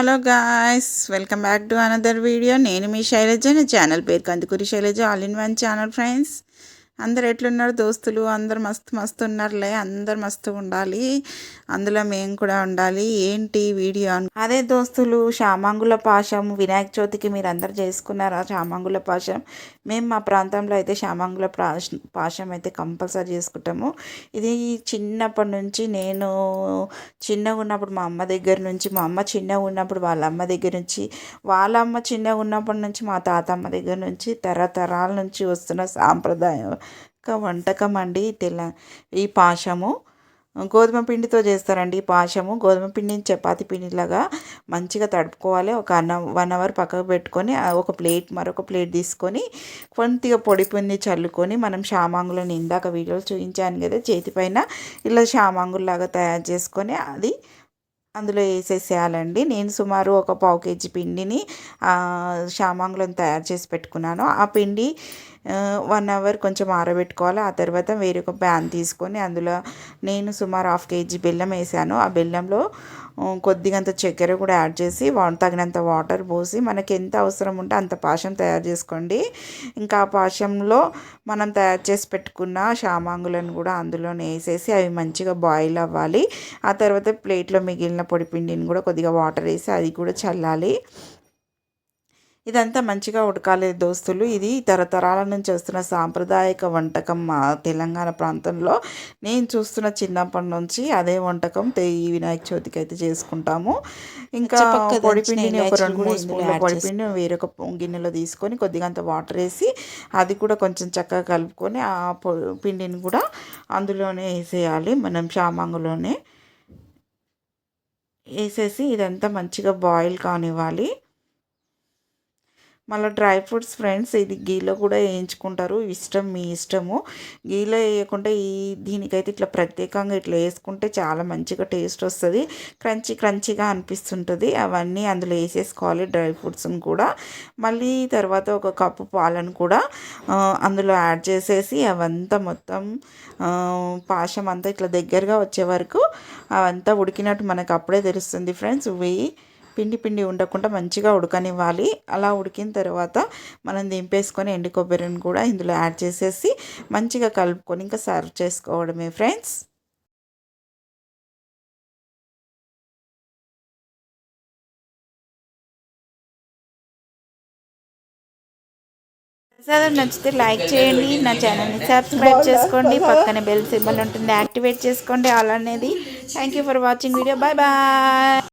Hello guys welcome back to another video నేను మీ శైలజ నా ఛానల్ పేరు Kandukuri Shailaja all in one channel friends అందరు ఎట్లున్నారు దోస్తులు? అందరు మస్తు మస్తు ఉన్నారులే. అందరు మస్తు ఉండాలి. అందులో మేము కూడా ఉండాలి. ఏంటి వీడియో అదే దోస్తులు శామంగుల పాశం వినాయక చవితికి మీరు అందరు చేసుకున్నారా శామంగుల పాశం? మేము మా ప్రాంతంలో అయితే శామంగుల పాశం అయితే కంపల్సరీ చేసుకుంటాము. ఇది చిన్నప్పటి నుంచి నేను చిన్నగా ఉన్నప్పుడు మా అమ్మ దగ్గర నుంచి మా అమ్మ చిన్నగా ఉన్నప్పుడు వాళ్ళ అమ్మ దగ్గర నుంచి వాళ్ళ అమ్మ చిన్నగా ఉన్నప్పటి నుంచి మా తాతమ్మ దగ్గర నుంచి తరతరాల నుంచి వస్తున్న సాంప్రదాయం. ఒక వంటకం అండి తెల్ల ఈ పాశము. గోధుమ పిండితో చేస్తారండి ఈ పాశము. గోధుమ పిండిని చపాతి పిండిలాగా మంచిగా తడుపుకోవాలి. ఒక అన్న వన్ అవర్ పక్కకు పెట్టుకొని ఒక ప్లేట్ మరొక ప్లేట్ తీసుకొని కొద్దిగా పొడి పిండి చల్లుకొని మనం షామాంగులను ఇందాక వీడియోలు చూపించాను కదా చేతిపైన ఇలా షామాంగుల్లాగా తయారు చేసుకొని అది అందులో వేసేసేయాలండి. నేను సుమారు ఒక పావు కేజీ పిండిని షామాంగులను తయారు చేసి పెట్టుకున్నాను. ఆ పిండి వన్ అవర్ కొంచెం ఆరబెట్టుకోవాలి. ఆ తర్వాత వేరొక ప్యాన్ తీసుకొని అందులో నేను సుమారు హాఫ్ కేజీ బెల్లం వేసాను. ఆ బెల్లంలో కొద్దిగంత చక్కెర కూడా యాడ్ చేసి తగినంత వాటర్ పోసి మనకి ఎంత అవసరం ఉంటే అంత పాశం తయారు చేసుకోండి. ఇంకా ఆ పాశంలో మనం తయారు చేసి పెట్టుకున్న షామాంగులను కూడా అందులోనే వేసేసి అవి మంచిగా బాయిల్ అవ్వాలి. ఆ తర్వాత ప్లేట్లో మిగిలిన పొడి పిండిని కూడా కొద్దిగా వాటర్ వేసి అది కూడా చల్లాలి. ఇదంతా మంచిగా ఉడకాలి దోస్తులు. ఇది తరతరాల నుంచి వస్తున్న సాంప్రదాయక వంటకం మా తెలంగాణ ప్రాంతంలో. నేను చూస్తున్న చిన్నప్పటి నుంచి అదే వంటకం ఈ వినాయక చవితికి అయితే చేసుకుంటాము. ఇంకా పొడిపిండిని ఒక రెండు మూడు స్పూన్ల పొడిపిండి వేరొక గిన్నెలో తీసుకొని కొద్దిగా అంత వాటర్ వేసి అది కూడా కొంచెం చక్కగా కలుపుకొని ఆ పిండిని కూడా అందులోనే వేసేయాలి. మనం షామాంగులోనే వేసేసి ఇదంతా మంచిగా బాయిల్ కానివ్వాలి. మళ్ళీ డ్రై ఫ్రూట్స్ ఫ్రెండ్స్ ఇది గీలో కూడా వేయించుకుంటారు. ఇష్టం మీ ఇష్టము. గీలో వేయకుండా ఈ దీనికైతే ఇట్లా ప్రత్యేకంగా ఇట్లా వేసుకుంటే చాలా మంచిగా టేస్ట్ వస్తుంది. క్రంచీ క్రంచీగా అనిపిస్తుంటుంది. అవన్నీ అందులో వేసేసుకోవాలి డ్రై ఫ్రూట్స్ని కూడా. మళ్ళీ తర్వాత ఒక కప్పు పాలను కూడా అందులో యాడ్ చేసేసి అవంతా మొత్తం పాశం అంతా ఇట్లా దగ్గరగా వచ్చే వరకు అవంతా ఉడికినట్టు మనకు అప్పుడే తెలుస్తుంది ఫ్రెండ్స్. వెయ్యి పిండి పిండి ఉండకుండా మంచిగా ఉడకనివ్వాలి. అలా ఉడికిన తర్వాత మనం దింపేసుకొని ఎండు కొబ్బరిని కూడా ఇందులో యాడ్ చేసేసి మంచిగా కలుపుకొని ఇంకా సర్వ్ చేసుకోవడమే ఫ్రెండ్స్. ప్రసాదం నచ్చితే లైక్ చేయండి నా ఛానల్ని సబ్స్క్రైబ్ చేసుకోండి పక్కన బెల్ సింబల్ ఉంటుంది యాక్టివేట్ చేసుకోండి అలా అనేది. Thank you for watching video bye bye